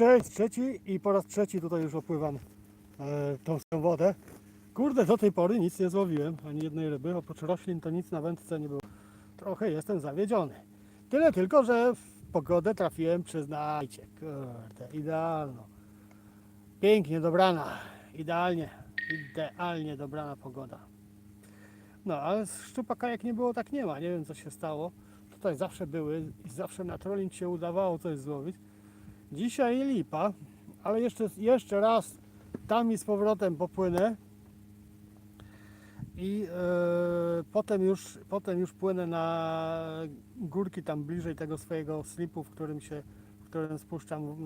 cześć, trzeci i po raz trzeci tutaj już opływam e, tą swoją wodę. Kurde, do tej pory nic nie złowiłem, ani jednej ryby, oprócz roślin to nic na wędce nie było. Trochę jestem zawiedziony. Tyle tylko, że w pogodę trafiłem, przyznajcie. Kurde, idealną. Pięknie dobrana, idealnie, idealnie dobrana pogoda. No, ale z szczupaka jak nie było, tak nie ma. Nie wiem, co się stało. Tutaj zawsze były i zawsze na trolling się udawało coś złowić. Dzisiaj lipa, ale jeszcze, jeszcze raz tam i z powrotem popłynę. I e, potem, już, potem już płynę na górki tam bliżej tego swojego slipu, w którym się, w którym spuszczam, e,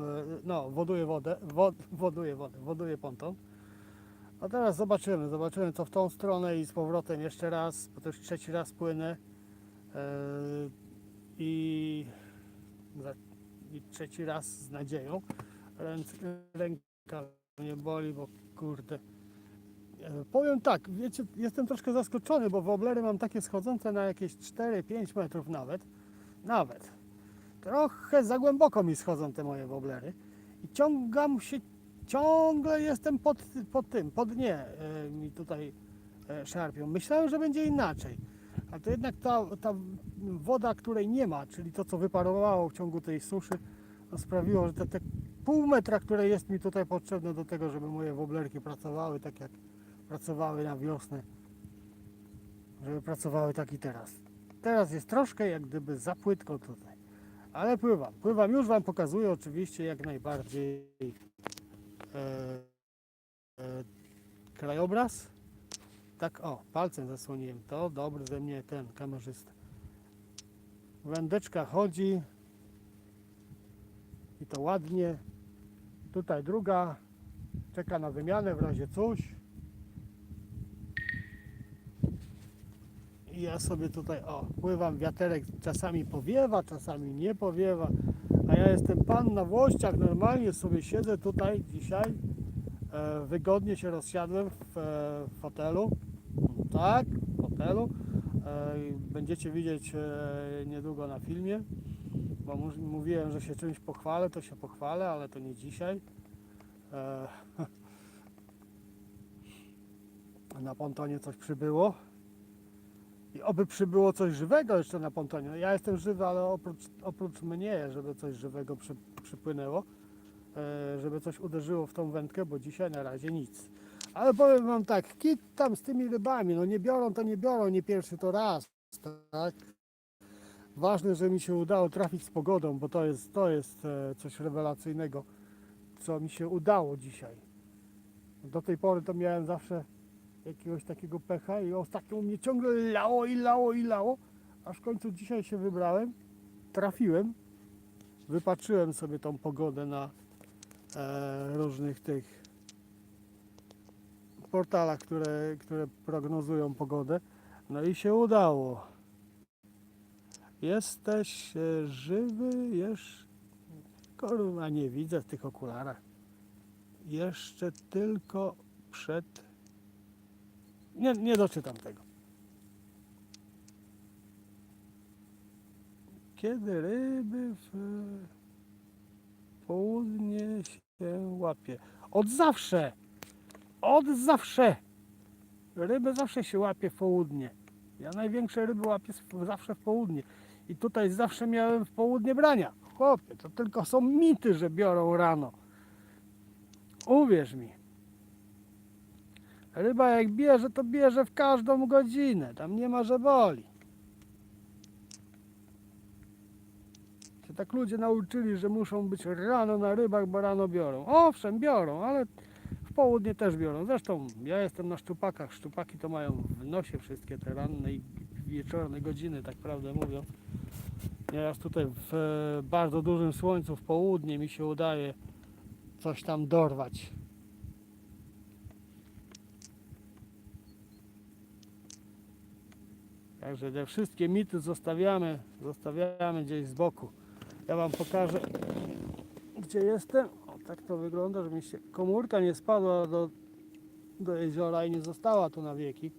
no, woduję wodę, wod, woduję wodę, woduję ponton. A teraz zobaczymy, zobaczymy co w tą stronę i z powrotem jeszcze raz, bo to już trzeci raz płynę. E, I, za, I trzeci raz z nadzieją. Ręka mnie boli, bo kurde. E, Powiem tak, wiecie, jestem troszkę zaskoczony, bo woblery mam takie schodzące na jakieś 4-5 metrów nawet. Nawet. Trochę za głęboko mi schodzą te moje woblery. I ciągam się, ciągle jestem pod, pod tym, pod dnie e, mi tutaj e, szarpią. Myślałem, że będzie inaczej. A to jednak ta, ta woda, której nie ma, czyli to, co wyparowało w ciągu tej suszy, sprawiło, że te, te pół metra, które jest mi tutaj potrzebne do tego, żeby moje woblerki pracowały tak jak pracowały na wiosnę, żeby pracowały tak i teraz. Teraz jest troszkę jak gdyby za płytko tutaj, ale pływam, pływam, już Wam pokazuję oczywiście jak najbardziej e, e, krajobraz. Tak, o, palcem zasłoniłem to, dobry ze mnie ten kamerzysta. Wędeczka chodzi i to ładnie. Tutaj druga czeka na wymianę w razie coś. I ja sobie tutaj, o, pływam, wiaterek czasami powiewa, czasami nie powiewa, a ja jestem pan na włościach, normalnie sobie siedzę tutaj dzisiaj, e, wygodnie się rozsiadłem w e, fotelu, tak, w fotelu, e, będziecie widzieć e, niedługo na filmie, bo mówiłem, że się czymś pochwalę, to się pochwalę, ale to nie dzisiaj. E, na pontonie coś przybyło. I oby przybyło coś żywego jeszcze na pontonie. Ja jestem żywy, ale oprócz, oprócz mnie, żeby coś żywego przy, przypłynęło, żeby coś uderzyło w tą wędkę, bo dzisiaj na razie nic. Ale powiem wam tak, kit tam z tymi rybami, no nie biorą to nie biorą, nie pierwszy to raz, tak? Ważne, że mi się udało trafić z pogodą, bo to jest, to jest e, coś rewelacyjnego, co mi się udało dzisiaj. Do tej pory to miałem zawsze jakiegoś takiego pecha i ostatnio u mnie ciągle lało i lało i lało, aż w końcu dzisiaj się wybrałem, trafiłem, wypatrzyłem sobie tą pogodę na e, różnych tych portalach, które, które prognozują pogodę, no i się udało. Jesteś e, żywy? Jeszcze... Kurwa, nie widzę w tych okularach. Jeszcze tylko przed nie, nie doczytam tego. Kiedy ryby w południe się łapie? Od zawsze! Od zawsze! Ryby zawsze się łapie w południe. Ja największe ryby łapię zawsze w południe. I tutaj zawsze miałem w południe brania. Chłopie, to tylko są mity, że biorą rano. Uwierz mi. Ryba jak bierze, to bierze w każdą godzinę. Tam nie ma, że boli. Się tak ludzie nauczyli, że muszą być rano na rybach, bo rano biorą. Owszem, biorą, ale południe też biorą. Zresztą ja jestem na szczupakach. Szczupaki to mają w nosie wszystkie te ranne i wieczorne godziny, tak prawdę mówiąc. Nieraz tutaj w e, bardzo dużym słońcu w południe mi się udaje coś tam dorwać. Także te wszystkie mity zostawiamy, zostawiamy gdzieś z boku. Ja Wam pokażę, gdzie jestem. Tak to wygląda, że mi się komórka nie spadła do, do jeziora i nie została tu na wieki.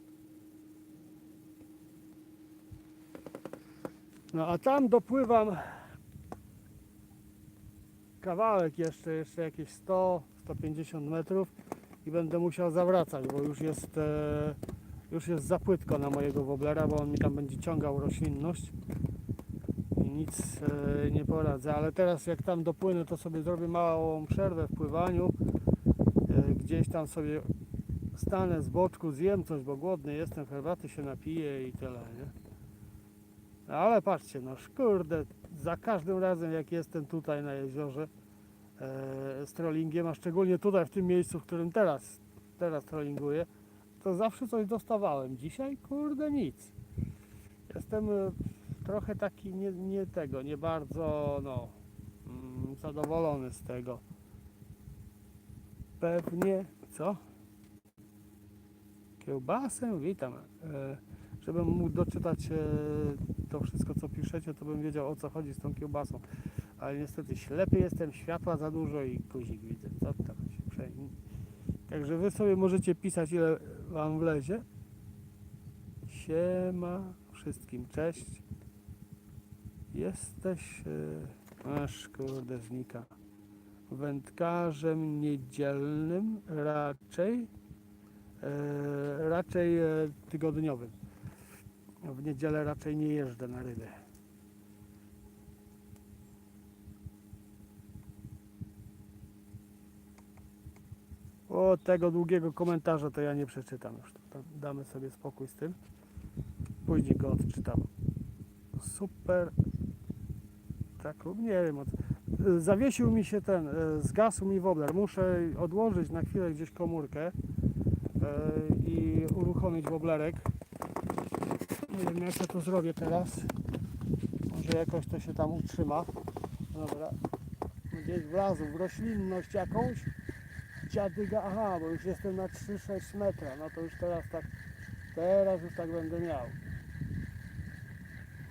No a tam dopływam kawałek jeszcze, jeszcze jakieś 100-150 metrów i będę musiał zawracać, bo już jest, e, już jest za płytko na mojego woblera, bo on mi tam będzie ciągał roślinność nic e, nie poradzę, ale teraz jak tam dopłynę, to sobie zrobię małą przerwę w pływaniu, e, gdzieś tam sobie stanę z boczku, zjem coś, bo głodny jestem, herbaty się napiję i tyle, nie? Ale patrzcie, no kurde, za każdym razem jak jestem tutaj na jeziorze e, z trollingiem, a szczególnie tutaj w tym miejscu, w którym teraz, teraz trollinguję, to zawsze coś dostawałem. Dzisiaj kurde nic. Jestem e, trochę taki nie, nie tego, nie bardzo no, mm, zadowolony z tego. Pewnie, co? Kiełbasę, witam. E, żebym mógł doczytać e, to wszystko, co piszecie, to bym wiedział, o co chodzi z tą kiełbasą. Ale niestety ślepy jestem, światła za dużo i guzik widzę. Co tam się przejmie. Także wy sobie możecie pisać, ile wam wlezie. Siema wszystkim, cześć. Jesteś... E, aż kurde znika. Wędkarzem niedzielnym raczej e, raczej e, tygodniowym. W niedzielę raczej nie jeżdżę na ryby. O, tego długiego komentarza to ja nie przeczytam już. Damy sobie spokój z tym. Później go odczytam. Super. Tak, lub nie wiem. Zawiesił mi się ten, e, zgasł mi wobler. Muszę odłożyć na chwilę gdzieś komórkę e, i uruchomić woblerek. Nie wiem jak ja to zrobię teraz. Może jakoś to się tam utrzyma. Dobra. Gdzieś wlazł w roślinność jakąś. Dziadyga, aha, bo już jestem na 3-6 metra. No to już teraz tak, teraz już tak będę miał.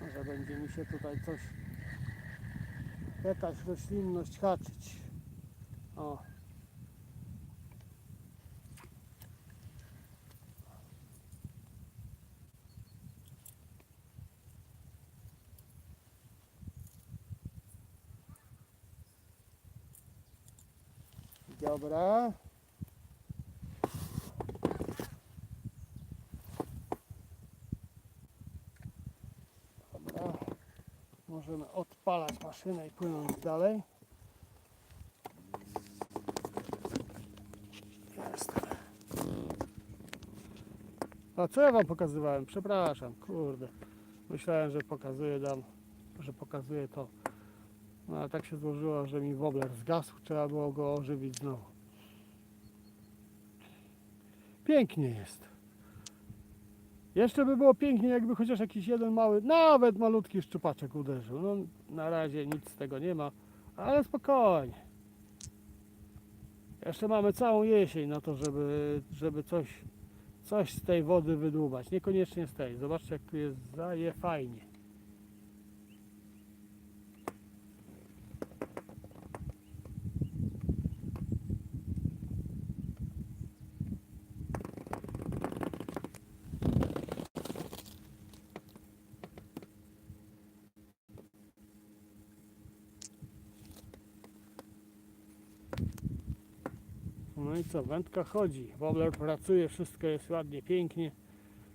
Może będzie mi się tutaj coś, jakaś roślinność haczyć. O. Dobra. Dobra. Możemy odpalać maszynę i płynąć dalej. Jest. A co ja wam pokazywałem? Przepraszam, kurde. Myślałem, że pokazuję dam, że pokazuję to. No ale tak się złożyło, że mi wobler zgasł, trzeba było go ożywić znowu. Pięknie jest. Jeszcze by było pięknie, jakby chociaż jakiś jeden mały, nawet malutki szczupaczek uderzył. No na razie nic z tego nie ma, ale spokojnie. Jeszcze mamy całą jesień na to, żeby, żeby coś, coś z tej wody wydłubać. Niekoniecznie z tej. Zobaczcie, jak tu jest zaje fajnie. No i co, wędka chodzi, wobler pracuje, wszystko jest ładnie, pięknie.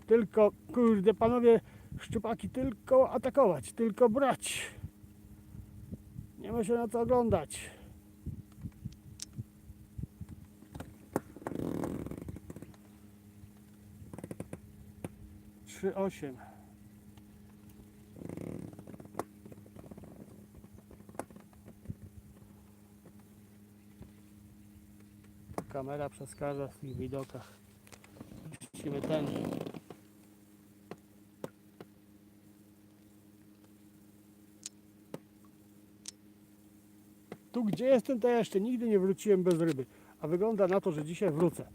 Tylko, kurde, panowie, szczupaki, tylko atakować, tylko brać. Nie ma się na co oglądać. Trzy osiem. Kamera przeszkadza w tych widokach. Puścimy ten. Tu gdzie jestem, to ja jeszcze nigdy nie wróciłem bez ryby. A wygląda na to, że dzisiaj wrócę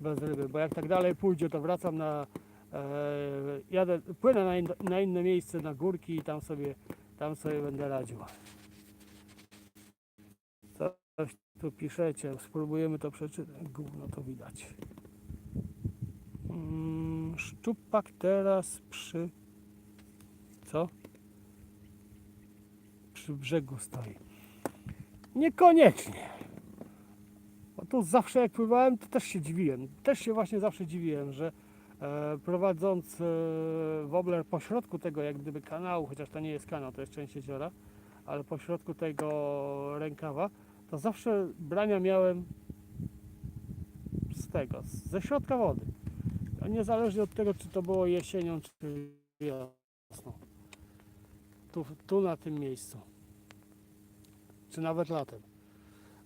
bez ryby, bo jak tak dalej pójdzie, to wracam na. E, jadę, płynę na, in, na inne miejsce, na górki i tam sobie, tam sobie będę radził. Coś tu piszecie, spróbujemy to przeczytać. Gówno to widać. Mm, szczupak teraz przy. Co? Przy brzegu stoi. Niekoniecznie. Bo tu zawsze jak pływałem, to też się dziwiłem. Też się właśnie zawsze dziwiłem, że e, prowadząc e, wobler po środku tego jak gdyby kanału, chociaż to nie jest kanał, to jest część jeziora, ale po środku tego rękawa, to zawsze brania miałem z tego, ze środka wody. Niezależnie od tego, czy to było jesienią, czy wiosną. Tu, tu na tym miejscu. Czy nawet latem.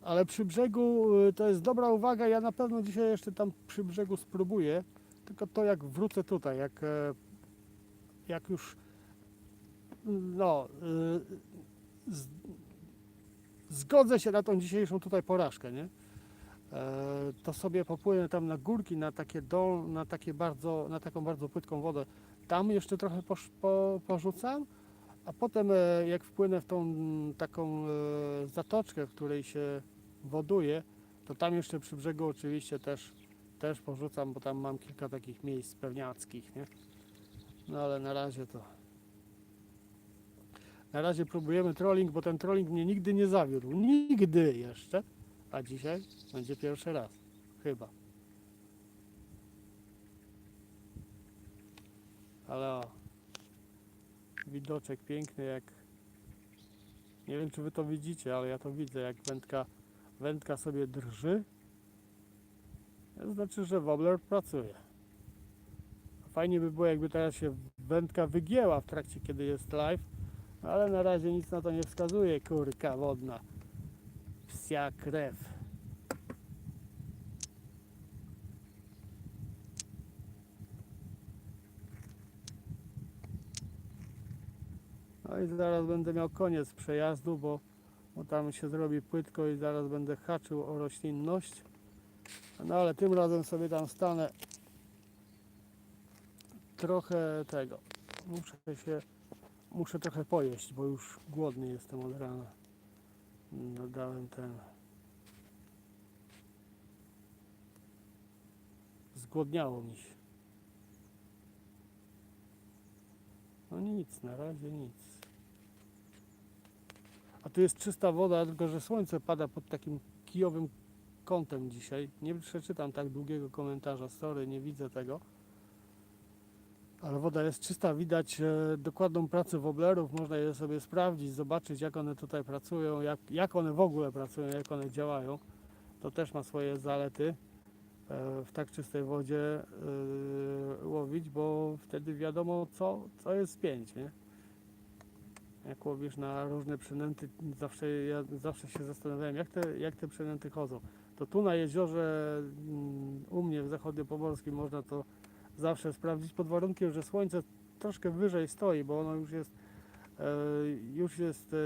Ale przy brzegu y, to jest dobra uwaga. Ja na pewno dzisiaj jeszcze tam przy brzegu spróbuję. Tylko to jak wrócę tutaj, jak, e, jak już no, y, zgodzę się na tą dzisiejszą tutaj porażkę, nie? E, to sobie popłynę tam na górki, na takie dol, na takie bardzo, na taką bardzo płytką wodę. Tam jeszcze trochę posz, po, porzucam, a potem e, jak wpłynę w tą taką e, zatoczkę, w której się woduje, to tam jeszcze przy brzegu oczywiście też, też porzucam, bo tam mam kilka takich miejsc pewniackich, nie? No ale na razie to... Na razie próbujemy trolling, bo ten trolling mnie nigdy nie zawiódł. Nigdy jeszcze. A dzisiaj będzie pierwszy raz. Chyba. Ale o. Widoczek piękny jak... Nie wiem czy wy to widzicie, ale ja to widzę jak wędka, wędka sobie drży. To znaczy, że wobbler pracuje. Fajnie by było jakby teraz się wędka wygięła w trakcie kiedy jest live, ale na razie nic na to nie wskazuje, kurka wodna. Psia krew. No i zaraz będę miał koniec przejazdu, bo, bo tam się zrobi płytko i zaraz będę haczył o roślinność. No ale tym razem sobie tam stanę trochę tego. Muszę się, muszę trochę pojeść, bo już głodny jestem od rana. Dodałem ten. Zgłodniało mi się. No nic, na razie nic. A tu jest czysta woda, tylko że słońce pada pod takim kijowym kątem dzisiaj. Nie przeczytam tak długiego komentarza, sorry, nie widzę tego. Ale woda jest czysta, widać e, dokładną pracę woblerów, można je sobie sprawdzić, zobaczyć jak one tutaj pracują, jak, jak one w ogóle pracują, jak one działają. To też ma swoje zalety e, w tak czystej wodzie e, łowić, bo wtedy wiadomo co, co jest spięć, nie? Jak łowisz na różne przynęty, zawsze, ja zawsze się zastanawiałem, jak te, jak te przynęty chodzą. To tu na jeziorze mm, u mnie w zachodniopomorskim można to zawsze sprawdzić pod warunkiem, że słońce troszkę wyżej stoi, bo ono już jest e, już jest e,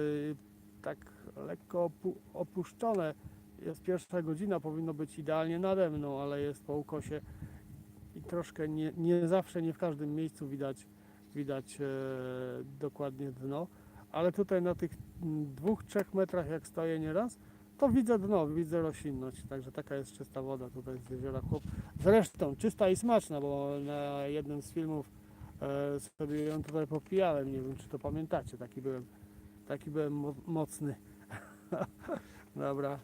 tak lekko opu opuszczone. Jest pierwsza godzina, powinno być idealnie nade mną, ale jest po ukosie i troszkę nie, nie zawsze, nie w każdym miejscu widać, widać e, dokładnie dno. Ale tutaj na tych dwóch, trzech metrach jak stoję nieraz, to widzę dno, widzę roślinność, także taka jest czysta woda tutaj z jeziora Chłop. Zresztą czysta i smaczna, bo na jednym z filmów e, sobie ją tutaj popijałem, nie wiem czy to pamiętacie, taki byłem, taki byłem mo mocny. Dobra,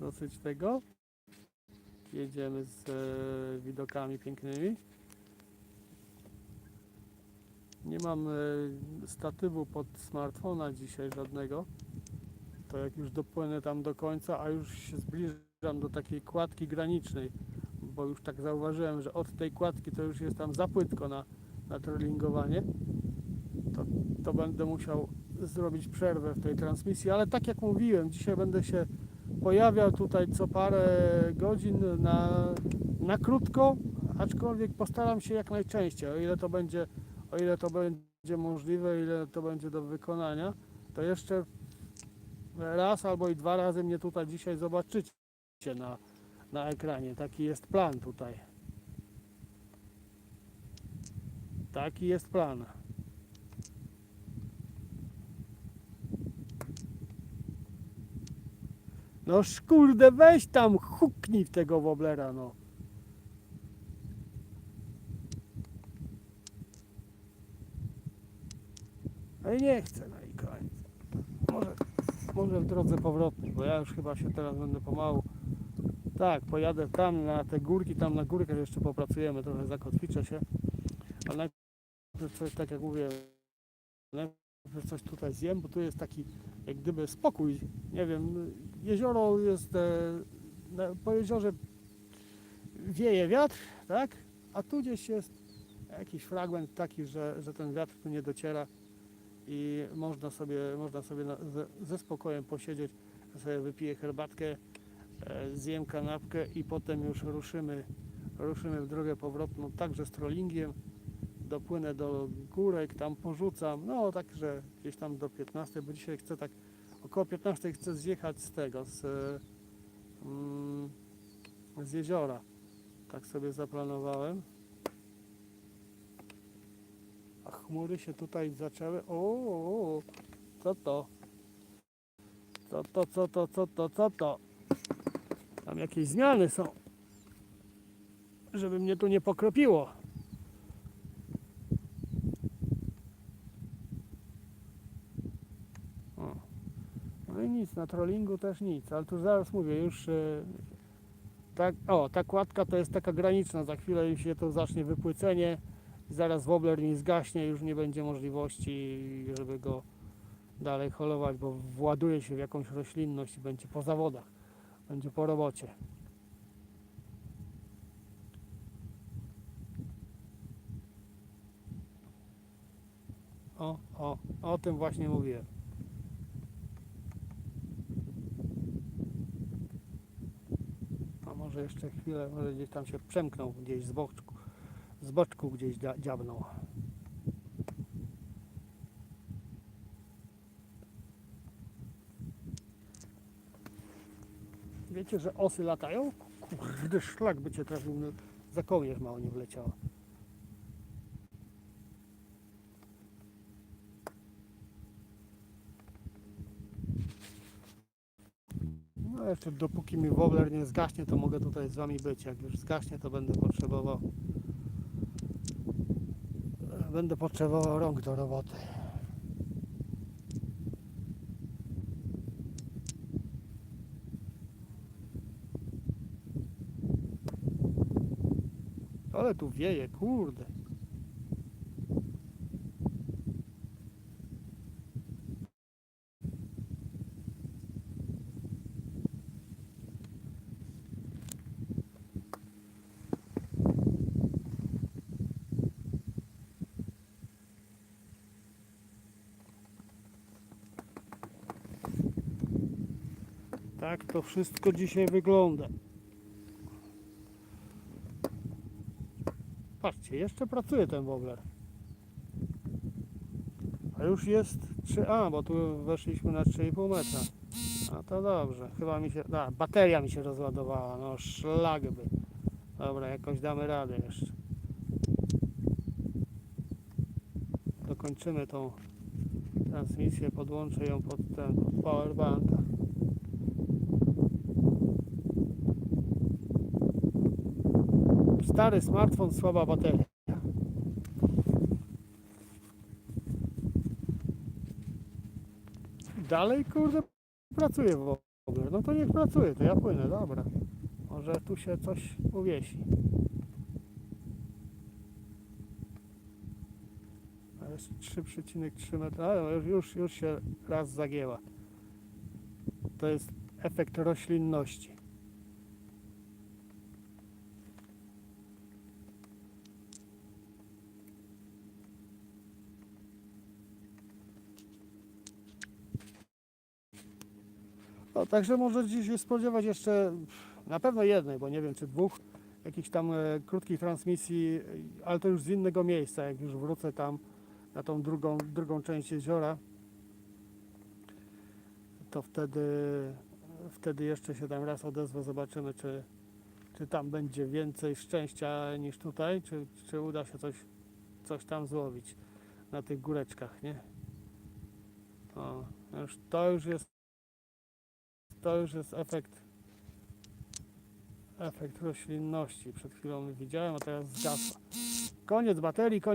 dosyć tego. Jedziemy z e, widokami pięknymi. Nie mam e, statywu pod smartfona dzisiaj żadnego to jak już dopłynę tam do końca, a już się zbliżam do takiej kładki granicznej, bo już tak zauważyłem, że od tej kładki to już jest tam za płytko na, na trollingowanie, to, to będę musiał zrobić przerwę w tej transmisji, ale tak jak mówiłem, dzisiaj będę się pojawiał tutaj co parę godzin na, na krótko, aczkolwiek postaram się jak najczęściej, o ile to będzie, o ile to będzie możliwe, ile to będzie do wykonania, to jeszcze raz albo i dwa razy mnie tutaj dzisiaj zobaczycie na, na ekranie. Taki jest plan tutaj. Taki jest plan. No kurde, weź tam, huknij w tego woblera, no. No i nie chcę, no i. Może może w drodze powrotnej, bo ja już chyba się teraz będę pomału. Tak, pojadę tam na te górki, tam na górkę jeszcze popracujemy, trochę zakotwiczę się. Ale najpierw coś, tak jak mówię, najpierw coś tutaj zjem, bo tu jest taki jak gdyby spokój. Nie wiem, jezioro jest, e, po jeziorze wieje wiatr, tak? A tu gdzieś jest jakiś fragment taki, że, że ten wiatr tu nie dociera i można sobie, można sobie na, ze, ze spokojem posiedzieć, sobie wypiję herbatkę, e, zjem kanapkę i potem już ruszymy, ruszymy w drogę powrotną, także z trollingiem. Dopłynę do górek, tam porzucam, no także gdzieś tam do 15, bo dzisiaj chcę tak około 15 chcę zjechać z tego, z, mm, z jeziora. Tak sobie zaplanowałem. A chmury się tutaj zaczęły. O, co to? Co to, co to, co to, co to? Tam jakieś zmiany są. Żeby mnie tu nie pokropiło. O. No i nic, na trollingu też nic, ale tu zaraz mówię, już e, tak, o, ta kładka to jest taka graniczna, za chwilę już się to zacznie wypłycenie, zaraz wobbler mi zgaśnie, już nie będzie możliwości, żeby go dalej holować, bo właduje się w jakąś roślinność i będzie po zawodach, będzie po robocie. O, o, o tym właśnie mówiłem. A może jeszcze chwilę, może gdzieś tam się przemknął, gdzieś z boczku, z boczku gdzieś dzia- dziabnął. Wiecie, że osy latają? Kurde, szlak by cię trafił, no, za kołnierz mało nie wleciała. No jeszcze dopóki mi wobbler nie zgaśnie, to mogę tutaj z wami być. Jak już zgaśnie, to będę potrzebował będę potrzebował rąk do roboty. Ale tu wieje, kurde. Tak to wszystko dzisiaj wygląda. Patrzcie, jeszcze pracuje ten wobbler. A już jest 3A, bo tu weszliśmy na 3,5 metra. A to dobrze, chyba mi się. A, bateria mi się rozładowała, no szlag by. Dobra, jakoś damy radę jeszcze. Dokończymy tą transmisję, podłączę ją pod ten pod powerbanka. Stary smartfon, słaba bateria. Dalej, kurde, pracuje w ogóle. No to niech pracuje, to ja płynę, dobra. Może tu się coś uwiesi. A jest 3,3 metra, już, już, już się raz zagięła. To jest efekt roślinności. No, także może dziś się spodziewać jeszcze na pewno jednej, bo nie wiem czy dwóch jakichś tam e, krótkich transmisji, e, ale to już z innego miejsca, jak już wrócę tam na tą drugą, drugą część jeziora, to wtedy, wtedy jeszcze się tam raz odezwę, zobaczymy czy, czy tam będzie więcej szczęścia niż tutaj, czy, czy uda się coś, coś tam złowić na tych góreczkach, nie? O, już, to już jest to już jest efekt efekt roślinności. Przed chwilą widziałem, a teraz zgasła. Koniec baterii, koniec